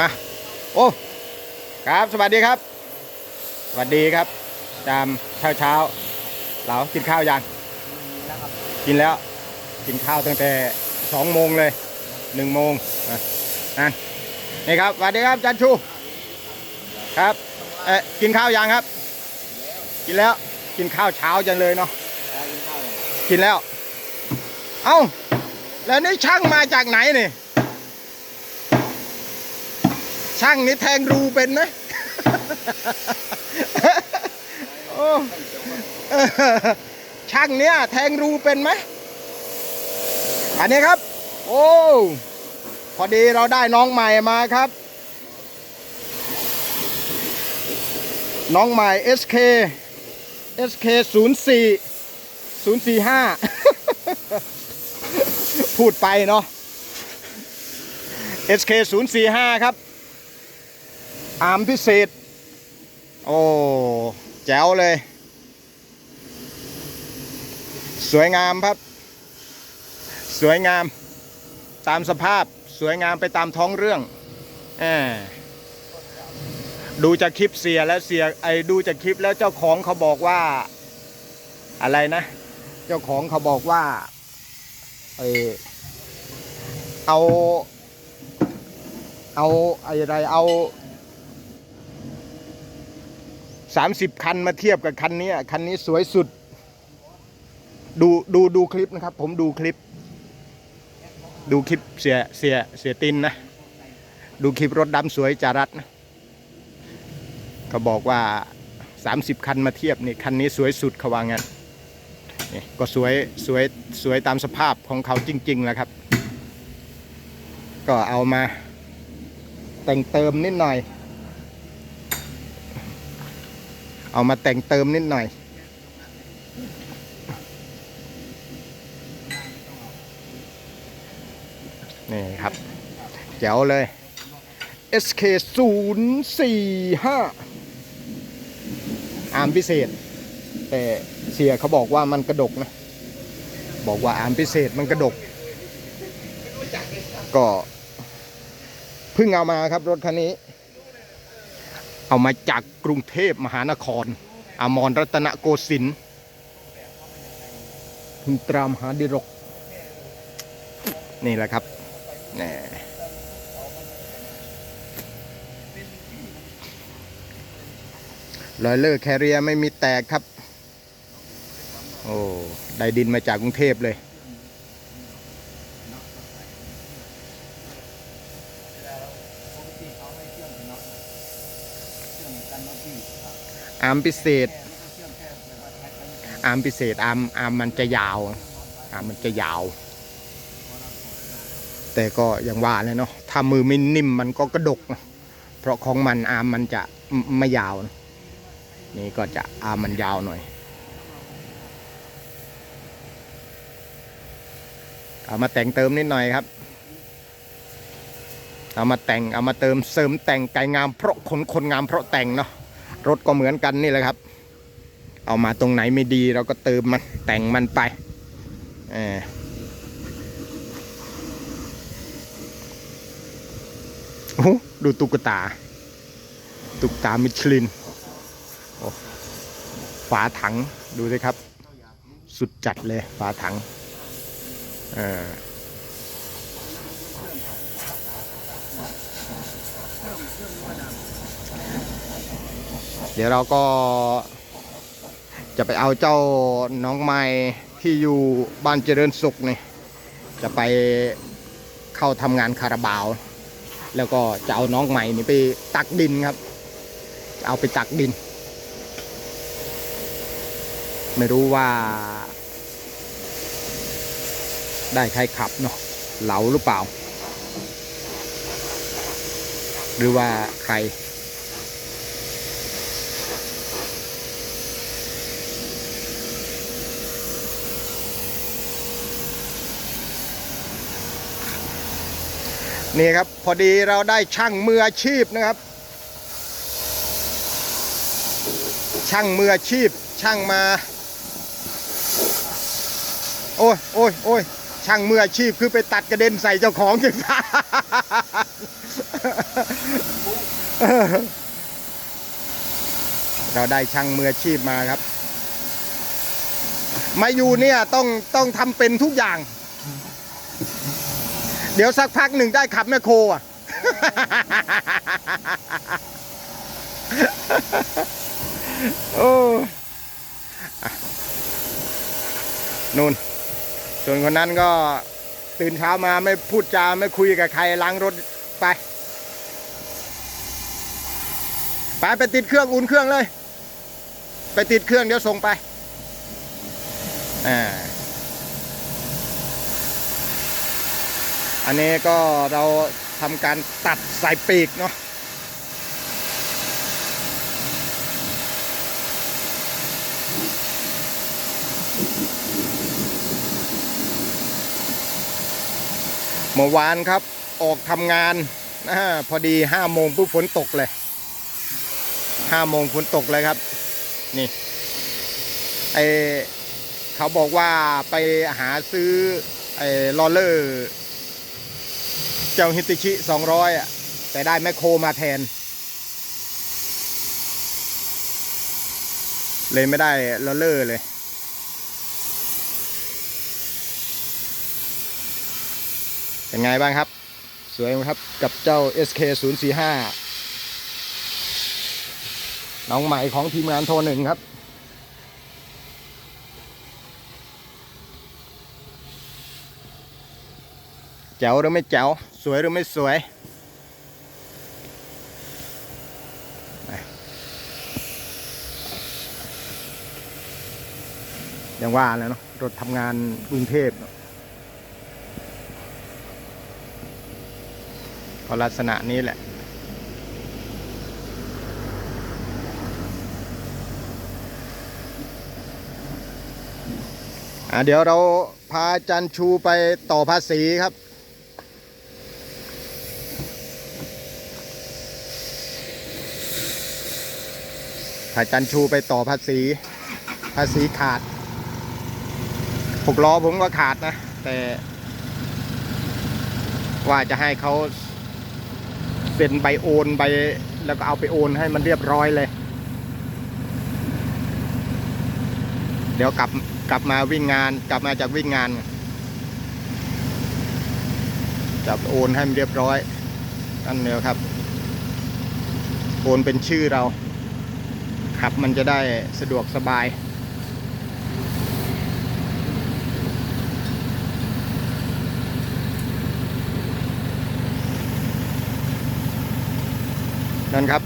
อะโอ้ครับสวัสดีครับ สวัสดีครับตามเช้าเช้าๆเรากินข้าวยังกินแล้วกินข้าวตั้งแต่สองโมงเลยหนึ่งโมงอะนั่นนี่ครับสวัสดีครับจันชูครับเอ๊ะกินข้าวยังครับ กินแล้วกินข้าวเช้าจังเลยเนาะกินแล้ว เอ้าแล้วนี่ช่างมาจากไหนนี่ ช่างนี่แทงรูเป็นไหมโอ้ช่างเนี้ยแทงรูเป็นไหมอันนี้ครับ โอ้พอดีเราได้น้องใหม่มาครับ น้องใหม่ SK SK 04 045 พูดไปเนาะ SK 045 ครับ อามพิเศษ โอ้ แจ๋วเลย สวยงามครับ สวยงาม ตามสภาพสวยงามไปตามท้องเรื่องแหมดูจากคลิปเสียแล้วเสียไอ้ดูจากคลิปแล้วเจ้าของเขาบอกว่า อะไรนะ เจ้าของเขาบอกว่าเออเอา เอาอะไรเอา สามสิบคันมาเทียบกับคันนี้คันนี้สวยสุด ดูดูดูคลิปนะครับ ผมดูคลิป ดูคลิปเสียเสียเสียตินนะ ดูคลิปรถดำสวยจารัตนะเขาบอกว่า 30 คันมาเทียบนี่คันนี้สวยสุดเขาว่างั้นนี่ก็สวยสวยสวยตามสภาพของเขาจริงๆแล้วครับ ก็เอามาแต่งเติมนิดหน่อย เอามาแต่งเติมนิดหน่อย นี่ครับแจ๋วเลย SK 0 4 5อาร์มพิเศษ แต่เสียเขาบอกว่ามันกระดกนะ บอกว่าอาร์มพิเศษมันกระดก ก็เพิ่งเอามาครับรถคันนี้ เอามาจากกรุงเทพมหานคร อมรรัตนโกสินทร์คุณตรามหาดิรก นี่แหละครับแหน่ลอยเลอร์แคเรียไม่มีแตกครับ โอ้ ได้ดินมาจากกรุงเทพเลย อาร์มพิเศษ อาร์มพิเศษอาร์มอาร์มมันจะยาว อาร์มมันจะยาว แต่ก็อย่างว่าเลยเนาะถ้ามือไม่นิ่มมันก็กระดกนะเพราะของมันอาร์มมันจะไม่ยาวนะนี่ก็จะอาร์มมันยาวหน่อยเอามาแต่งเติมนิดหน่อยครับ เอามาแต่งเอามาเติมเสริมแต่งไก่งามเพราะคนคนงามเพราะแต่งเนาะ รถก็เหมือนกันนี่แหละครับ เอามาตรงไหนไม่ดีเราก็เติมมันแต่งมันไปเออโอ้ดูตุ๊กตา ตุ๊กตามิชลินฝาถังดูสิครับ สุดจัดเลยฝาถังเออ เดี๋ยวเราก็จะไปเอาเจ้าน้องไม้ที่อยู่บ้านเจริญสุขนี่จะไปเข้าทำงานคาราบาว แล้วก็จะเอาน้องใหม่นี่ไปตักดินครับจะเอาไปตักดิน ไม่รู้ว่า ได้ใครขับเนาะเหลาหรือเปล่า หรือว่าใคร นี่ครับ พอดีเราได้ช่างมืออาชีพนะครับ ช่างมืออาชีพช่างมา โอ้ยโอ้ยโอ้ยช่างมืออาชีพคือไปตัดกระเด็นใส่เจ้าของจังเราได้ช่างมืออาชีพมาครับ มาอยู่เนี่ยต้องต้องทำเป็นทุกอย่าง เดี๋ยวสักพักหนึ่งได้ขับแมคโคอะ โอ้นู่น ส่วนคนนั้นก็ตื่นเช้ามาไม่พูดจาไม่คุยกับใครล้างรถไป ไปไปติดเครื่องอุ่นเครื่องเลย ไปติดเครื่องเดี๋ยวส่งไปอ่า อันนี้ก็เราทำการตัดสายปีกเนาะเมื่อวานครับออกทำงานนะฮะพอดีห้าโมงปุ๊บฝนตกเลยห้าโมงฝนตกเลยครับ นี่ไอเขาบอกว่าไปหาซื้อไอลอเลอร์ เจ้าฮิติชิสองร้อยอะ แต่ได้แมคโครมาแทน เลยไม่ได้ลอเลอร์เลย เป็นไงบ้างครับ สวยไหมครับกับเจ้า SK 0 4 5น้องใหม่ของทีมงานโทรหนึ่งครับแจ๋วหรือไม่แจ๋ว สวยหรือไม่สวยยังว่าแล้วเนาะรถทำงานกรุงเทพเนอะก็ลักษณะนี้แหละอะเดี๋ยวเราพาจันชูไปต่อภาษีครับ พาอาจันชูไปต่อภาษี ภาษีขาดหกล้อผมก็ขาดนะ แต่ว่าจะให้เขาเซ็นใบโอนใบแล้วก็เอาไปโอนให้มันเรียบร้อยเลย เดี๋ยวกลับกลับมาวิ่งงานกลับมาจากวิ่งงานจะโอนให้มันเรียบร้อยนั่นเดียวครับ โอนเป็นชื่อเรา ขับมันจะได้สะดวกสบาย นั่นครับ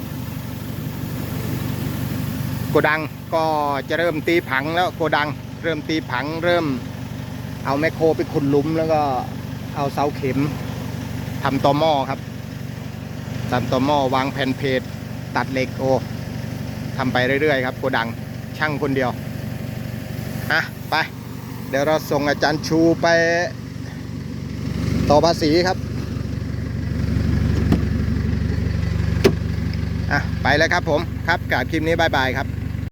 โกดังก็จะเริ่มตีผังแล้วโกดัง เริ่มตีผังเริ่มเอาแมคโครไปขุดลุมแล้วก็เอาเสาเข็มทำตอหม้อครับทำตอหม้อวางแผ่นเพจตัดเหล็กโอ ทำไปเรื่อยๆครับโกดังช่างคนเดียวอะไปเดี๋ยวเราส่งอาจารย์ชูไปต่อภาษีครับอะไปแล้วครับผมครับกาบคลิปนี้บายบายครับ